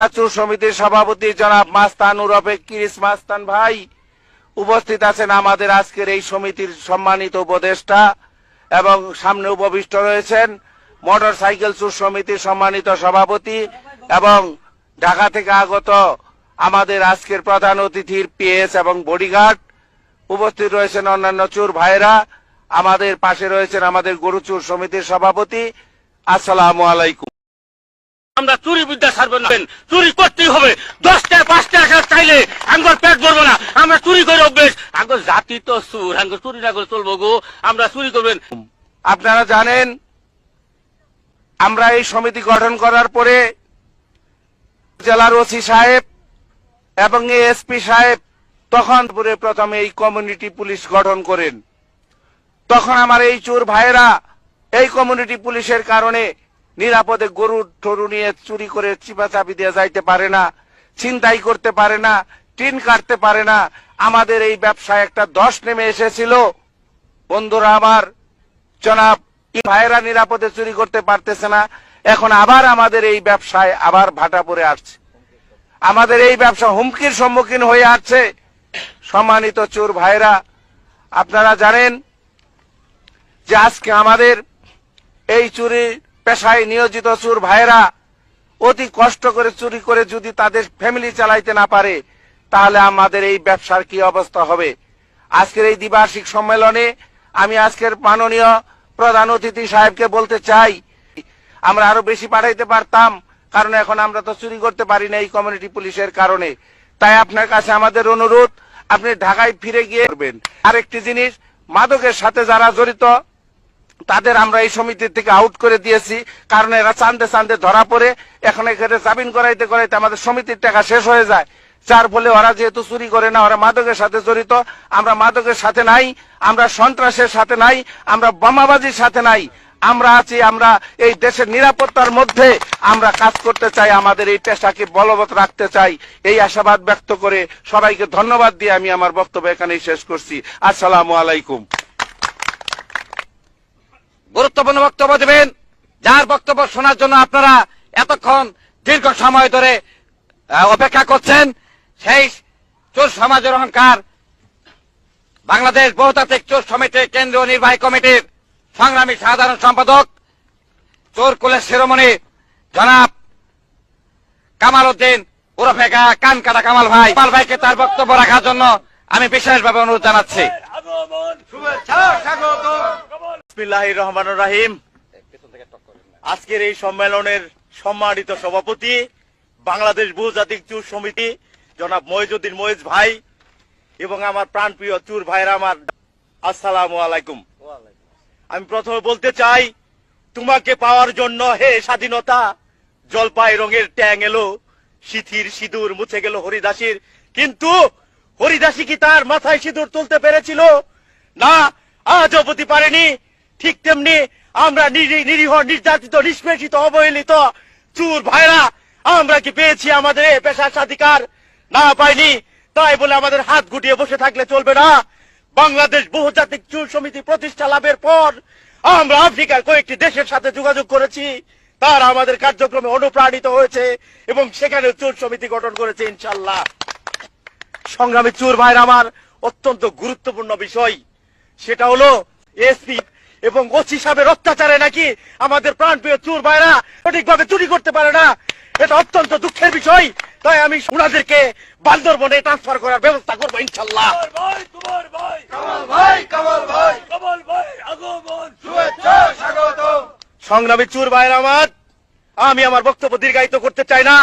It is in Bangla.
চুর সমিতির সভাপতি জনাব মাস্তান উরফে কিরিস মাস্তান ভাই উপস্থিত আছেন আমাদের আজকের এই সমিতির সম্মানিত উপদেষ্টা এবং সামনে উপবিষ্ট রয়েছেন মোটর সাইকেল চুর সমিতির সম্মানিত সভাপতি এবং ঢাকা থেকে আগত আমাদের আজকের প্রধান অতিথির পিএস এবং বডিগার্ড উপস্থিত রয়েছেন অন্যান্য চুর ভাইরা আমাদের পাশে রয়েছেন আমাদের গরু চুর সমিতির সভাপতি। আসসালামু আলাইকুম। আমরা চুরি বিদ্যা ছাড়বো না। চুরি করতেই হবে। দশটা, পাঁচটা একটা চাইলে আঙ্গর পেট ভরবো না। আমরা চুরি করে অভ্যেস। আঙ্গর জাতি তো সুর। আঙ্গর চুরি না করে চলবো গো। আমরা চুরি করবেন। আপনারা জানেন, আমরা এই সমিতি গঠন করার পরে জেলার ওসি সাহেব এবং এসপি সাহেব তখন পুরে প্রথমে এই কমিউনিটি পুলিশ গঠন করেন। তখন আমার এই চোর ভাইয়েরা এই কমিউনিটি পুলিশের কারণে নিরাপদে গরু টরু নিয়ে চুরি করে চিপাচাপি দিয়ে যাইতে পারে না, ছিনতাই করতে পারে না, টিন কাটতে পারে না। আমাদের এই ব্যবসায় একটা দশ নেমে এসেছিল। বন্ধুরা আমার, জনাব ভাইয়েরা নিরাপদে চুরি করতে পারতেছে না। এখন আবার আমাদের এই ব্যবসায় আবার ভাটা পড়ে আসছে। আমাদের এই ব্যবসা হুমকির সম্মুখীন হয়ে আসছে। সম্মানিত চোর ভাইরা আপনারা জানেন যে আজকে আমাদের এই চুরি পেশায় নিয়োজিত চোর ভাইরা অতি কষ্ট করে চুরি করে যদি তাদের ফ্যামিলি চালাইতে না পারে, তাহলে আমাদের এই ব্যবসার কি অবস্থা হবে? আজকের এই দ্বিবার্ষিক সম্মেলনে আমি আজকের মাননীয় প্রধান অতিথি সাহেবকে বলতে চাই, আমরা আরও বেশি পাঠাইতে পারতাম, কারণ এখন আমরা তো চুরি করতে পারি না এই কমিউনিটি পুলিশের কারণে। তাই আপনার কাছে আমাদের অনুরোধ, আপনি ঢাকায় ফিরে গিয়ে করবেন। আরেকটি জিনিস, মাদকের সাথে যারা জড়িত তাদের আমরা এই সমিতি থেকে আউট করে দিয়েছি। কারণ এরা চান্দে চান্দে ধরা পড়ে। এখন এখানে জামিন করাইতে করাইতে আমাদের সমিতির টাকা শেষ হয়ে যায়। যার ফলে ওরা যেহেতু চুরি করে না, ওরা মাদকের সাথে জড়িত। আমরা মাদকের সাথে নাই, আমরা সন্ত্রাসের সাথে নাই, আমরা বোমাবাজির সাথে নাই। আমরা আছি, আমরা এই দেশের নিরাপত্তার মধ্যে। আমরা কাজ করতে চাই, আমাদের এই পেশাকে বলবৎ রাখতে চাই। এই আশাবাদ ব্যক্ত করে সবাইকে ধন্যবাদ দিয়ে আমি আমার বক্তব্য এখানেই শেষ করছি। আসসালামু আলাইকুম। গুরুত্বপূর্ণ বক্তব্য দেবেন। যার বক্তব্য শোনার জন্য আপনারা এতক্ষণ দীর্ঘ সময় ধরে অপেক্ষা করছেন, সেই চোর সমাজের অহংকার বাংলাদেশ বহুতাত্ত্বিক চোর সমিতির কেন্দ্রীয় নির্বাহী কমিটির সংগ্রামী সাধারণ সম্পাদক, চোর কুলের শিরোমণি জনাব কামাল উদ্দিন ওরফে কা- কান কাটা কামাল ভাই। কামাল ভাইকে তার বক্তব্য রাখার জন্য আমি বিশেষভাবে অনুরোধ জানাচ্ছি। বিসমিল্লাহির আজকের এই সম্মেলনের সম্মানিত সভাপতি বাংলাদেশ বহুজাতিক চুর সমিতি, জনাব মহিজুদ্দিন মহিজ ভাই এবং আমার প্রাণপ্রিয় চুর ভাইরা আমার আসসালামু আলাইকুম। আমি প্রথমে বলতে চাই, তোমাকে পাওয়ার জন্য হে স্বাধীনতা, জলপাই রঙের ট্যাং এলো, সিথির সিঁদুর মুছে গেল হরিদাসীর। কিন্তু হরিদাসী কি তার মাথায় সিঁদুর তুলতে পেরেছিল? না আজ অবধি পারেনি। ঠিক তেমনি আমরা নিরি- নিরীহ, নির্যাতিত, নিষ্পেষিত, অবহেলিত চুর ভাইরা, আমরা কি পেয়েছি আমাদের পেশার স্বাধিকার? না পাইনি। তাই বলে আমাদের হাত গুটিয়ে বসে থাকলে চলবে না। বাংলাদেশ বহুজাতিক চুর সমিতি প্রতিষ্ঠা লাভের পর আমরা আফ্রিকার কয়েকটি দেশের সাথে যোগাযোগ করেছি। তারা আমাদের কার্যক্রমে অনুপ্রাণিত হয়েছে এবং সেখানে চুর সমিতি গঠন করেছে ইনশাল্লাহ সংগ্রামী চুর ভাইর আমার অত্যন্ত গুরুত্বপূর্ণ বিষয়। সেটা হলো এসপি এবং ওসি সাহেবের অত্যাচারে নাকি আমাদের প্রাণপ্রিয় চুর ভাইরা সঠিকভাবে চুরি করতে পারে না। এটা অত্যন্ত দুঃখের বিষয়। তাই আমি ওনাদেরকে বান্দরবনে ট্রান্সফার করার ব্যবস্থা করব, ইনশাল্লাহ। সংগ্রামী চুর ভাইয়ের আমার, আমি আমার বক্তব্য দীর্ঘায়িত করতে চাই না।